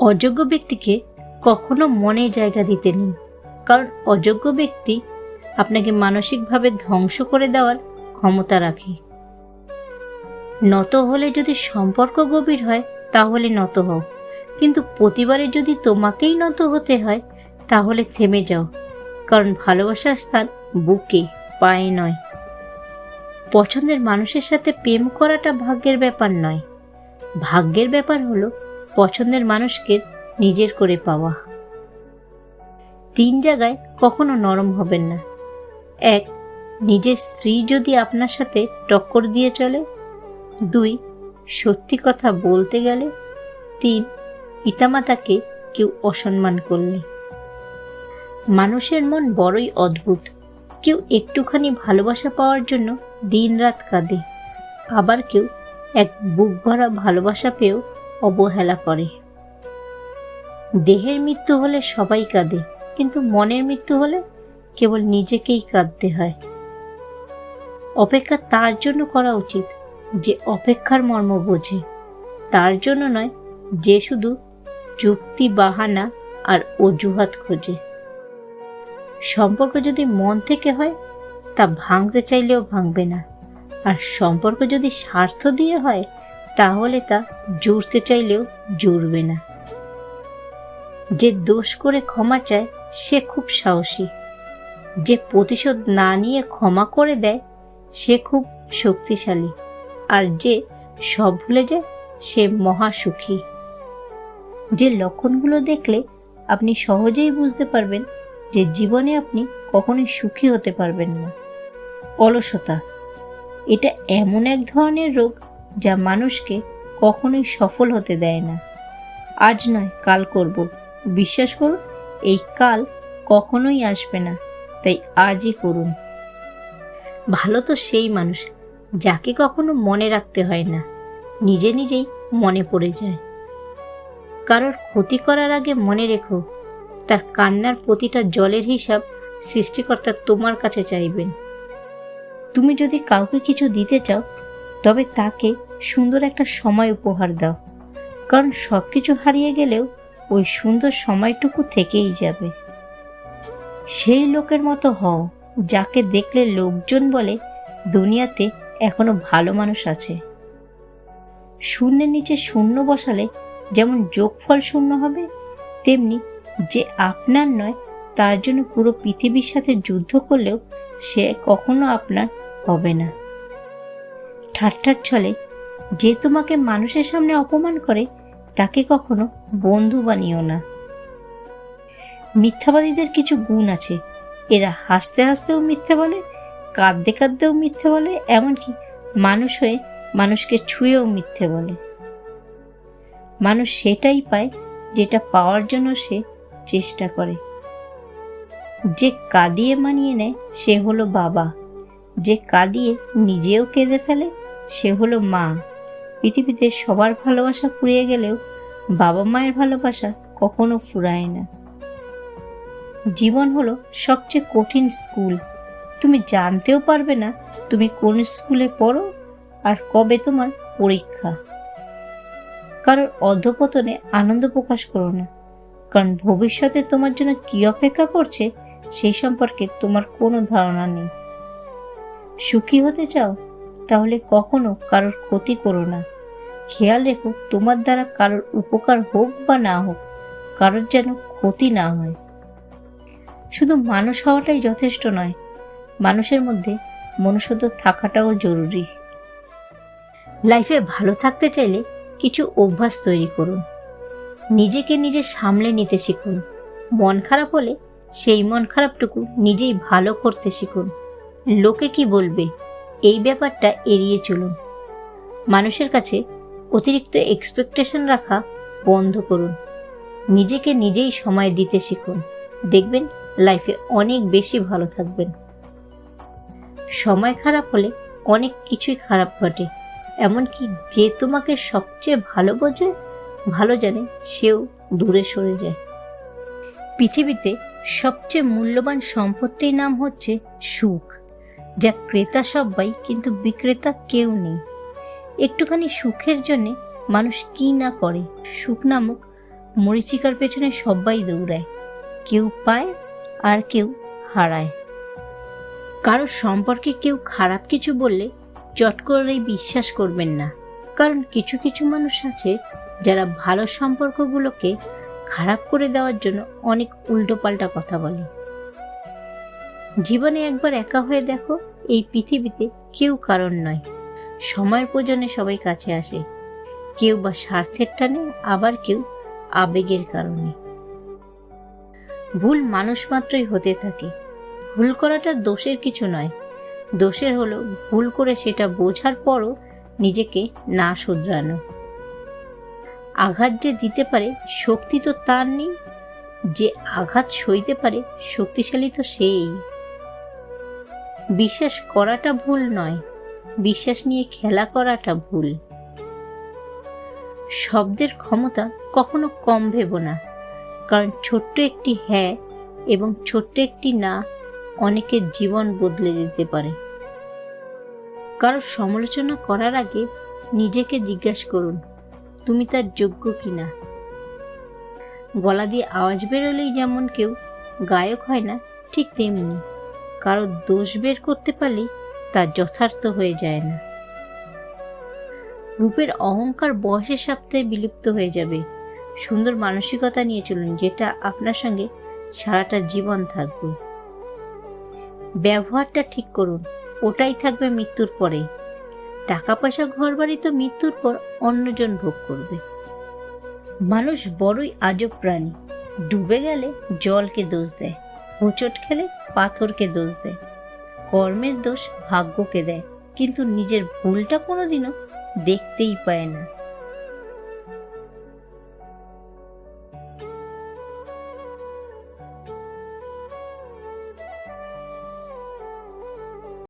অযোগ্য ব্যক্তিকে কখনো মনে জায়গা দিতে নেই। কারণ অযোগ্য ব্যক্তি আপনাকে মানসিকভাবে ধ্বংস করে দেওয়ার ক্ষমতা রাখে। নত হলে যদি সম্পর্ক গভীর হয়, তাহলে নত হও। কিন্তু প্রতিবারে যদি তোমাকেই নত হতে হয়, তাহলে থেমে যাও। কারণ ভালোবাসার স্থান বুকে, পায়ে নয়। পছন্দের মানুষের সাথে প্রেম করাটা ভাগ্যের ব্যাপার নয়। ভাগ্যের ব্যাপার হলো পছন্দের মানুষকে নিজের করে পাওয়া। তিন জায়গায় কখনো নরম হবেন না। এক, নিজের স্ত্রী যদি আপনার সাথে টক্কর দিয়ে চলে। দুই, সত্যি কথা বলতে গেলে। তিন, পিতামাতাকে কেউ অসম্মান করলে। মানুষের মন বড়ই অদ্ভুত। কেউ একটুখানি ভালোবাসা পাওয়ার জন্য দিনরাত কাঁদে। আবার কেউ এক বুক ভরা ভালোবাসা পেয়েও অবহেলা করে। দেহের মৃত্যু হলে সবাই কাঁদে, কিন্তু মনের মৃত্যু হলে কেবল নিজেকেই কাঁদতে হয়। অপেক্ষা তার জন্য করা উচিত যে অপেক্ষার মর্ম বোঝে। তার জন্য নয়, যে শুধু যুক্তি, বাহানা আর অজুহাত খোঁজে। সম্পর্ক যদি মন থেকে হয়, তা ভাঙতে চাইলেও ভাঙবে না। আর সম্পর্ক যদি স্বার্থ দিয়ে হয় তাহলে তা জুড়তে চাইলেও জুড়বে না। যে দোষ করে ক্ষমা চায়, সে খুব সাহসী। যে প্রতিশোধ না নিয়ে ক্ষমা করে দেয়, সে খুব শক্তিশালী। আর যে সব ভুলে যায়, সে মহাসুখী যে লক্ষণগুলো দেখলে আপনি সহজেই বুঝতে পারবেন যে জীবনে আপনি কখনোই সুখী হতে পারবেন না। অলসতা, এটা এমন এক ধরনের রোগ যা মানুষকে কখনোই সফল হতে দেয় না। আজ নয়, কাল করব। বিশ্বাস করুন এই কাল কখনোই আসবে না, তাই আজই করুন। ভালো তো সেই মানুষ, যাকে কখনো মনে রাখতে হয় না, নিজে নিজেই মনে পড়ে যায়। কারোর ক্ষতি করার আগে মনে রেখো, তার কান্নার প্রতিটা জলের হিসাব সৃষ্টিকর্তা তোমার কাছে চাইবেন। তুমি যদি কাউকে কিছু দিতে চাও তবে তাকে সুন্দর একটা সময় উপহার দাও, কারণ সব কিছু হারিয়ে গেলেও ওই সুন্দর সময়টুকু থেকেই যাবে। সেই লোকের মতো হও, যাকে দেখলে লোকজন বলে, দুনিয়াতে এখনও ভালো মানুষ আছে। শূন্যের নিচে শূন্য বসালে যেমন যোগফল শূন্য হবে, তেমনি যে আপনার নয়, তার জন্য পুরো পৃথিবীর সাথে যুদ্ধ করলেও সে কখনো আপনার হবে না। ঠাট্টার ছলে যে তোমাকে মানুষের সামনে অপমান করে, তাকে কখনো বন্ধু বানিও না। মিথ্যাবাদীদের কিছু গুণ আছে। এরা হাসতে হাসতেও মিথ্যে বলে, কাঁদতে কাঁদতেও মিথ্যে বলে, এমনকি মানুষ হয়ে মানুষকে ছুঁয়েও মিথ্যে বলে। মানুষ সেটাই পায় যেটা পাওয়ার জন্য সে চেষ্টা করে। যে কাঁদিয়ে মানিয়ে নেয়, সে হলো বাবা। যে কাঁদিয়ে নিজেও কেঁদে ফেলে সে হলো মা। পৃথিবীতে সবার ভালোবাসা ফুরিয়ে গেলেও বাবা মায়ের ভালোবাসা কখনো ফুরায় না। জীবন হলো সবচেয়ে কঠিন স্কুল। তুমি জানতেও পারবে না তুমি কোন স্কুলে পড়ো আর কবে তোমার পরীক্ষা। কারোর অধপতনে আনন্দ প্রকাশ করো না। কারণ ভবিষ্যতে তোমার জন্য কি অপেক্ষা করছে সেই সম্পর্কে তোমার কোনো ধারণা নেই। সুখী হতে চাও তাহলে কখনো কারোর ক্ষতি করো না। খেয়াল রেখো, তোমার দ্বারা কারোর উপকার হোক বা না হোক, কারোর যেন ক্ষতি না হয়। শুধু মানুষ হওয়াটাই যথেষ্ট নয়, মানুষের মধ্যে মনুষ্যত্ব থাকাটাও জরুরি। লাইফে ভালো থাকতে চাইলে কিছু অভ্যাস তৈরি করুন। নিজেকে নিজে সামলে নিতে শিখুন। মন খারাপ হলে সেই মন খারাপটুকু নিজেই ভালো করতে শিখুন। লোকে কি বলবে? এই ব্যাপারটা এড়িয়ে চলুন। মানুষের কাছে অতিরিক্ত এক্সপেকটেশন রাখা বন্ধ করুন। নিজেকে নিজেই সময় দিতে শিখুন। দেখবেন লাইফে অনেক বেশি ভালো থাকবেন। সময় খারাপ হলে অনেক কিছুই খারাপ ঘটে। এমনকি যে তোমাকে সবচেয়ে ভালো বোঝে, ভালো জানে, সেও দূরে সরে যায়। পৃথিবীতে সবচেয়ে মূল্যবান সম্পত্তির নাম হচ্ছে সুখ। যা ক্রেতা সবাই, কিন্তু বিক্রেতা কেউ নেই। একটুখানি সুখের জন্যে মানুষ কি না করে? সুখ নামক মরিচিকার পেছনে সবাই দৌড়ায়। কেউ পায় আর কেউ হারায়। কারও সম্পর্কে কেউ খারাপ কিছু বললে চট করেই বিশ্বাস করবেন না। কারণ কিছু কিছু মানুষ আছে যারা ভালো সম্পর্কগুলোকে খারাপ করে দেওয়ার জন্য অনেক উল্টোপাল্টা কথা বলে। জীবনে একবার একা হয়ে দেখো, এই পৃথিবীতে কেউ কারণ নয়। সময়ের প্রয়োজনে সবাই কাছে আসে। কেউ বা স্বার্থের টানে, আবার কেউ আবেগের কারণে। ভুল মানুষ মাত্রই হতে থাকে। ভুল করাটা দোষের কিছু নয়। দোষের হলো ভুল করে সেটা বোঝার পরও নিজেকে না শুধরানো। আঘাত যে দিতে পারে শক্তি তো তার নেই, যে আঘাত সইতে পারে শক্তিশালী তো সেই। বিশ্বাস করাটা ভুল নয়, বিশ্বাস নিয়ে খেলা করাটা ভুল। শব্দের ক্ষমতা কখনো কম ভেব না, কারণ ছোট্ট একটি হ্যাঁ এবং ছোট্ট একটি না অনেকের জীবন বদলে দিতে পারে। কারোর সমালোচনা করার আগে নিজেকে জিজ্ঞাসা করুন, তুমি তার যোগ্য কিনা? গলা দিয়ে আওয়াজ বেরোলেই যেমন কেউ গায়ক হয় না, ঠিক তেমনি। কারও দোষ বের করতে পারলে তা যথার্থ হয়ে যায় না। রূপের অহংকার বয়সের সপ্তাহে বিলুপ্ত হয়ে যাবে। সুন্দর মানসিকতা নিয়ে চলুন, যেটা আপনার সঙ্গে সারাটা জীবন থাকবে। ব্যবহারটা ঠিক করুন, ওটাই থাকবে মৃত্যুর পরে। টাকা পয়সা ঘর বাড়ি তো মৃত্যুর পর অন্যজন ভোগ করবে। মানুষ বড়ই আজব প্রাণী, ডুবে গেলে জলকে দোষ দেয়, হোঁচট খেলে পাথরকে দোষ দেয়। কর্মের দোষ ভাগ্যকে দেয়। কিন্তু নিজের ভুলটা কোনোদিনও দেখতেই পায় না।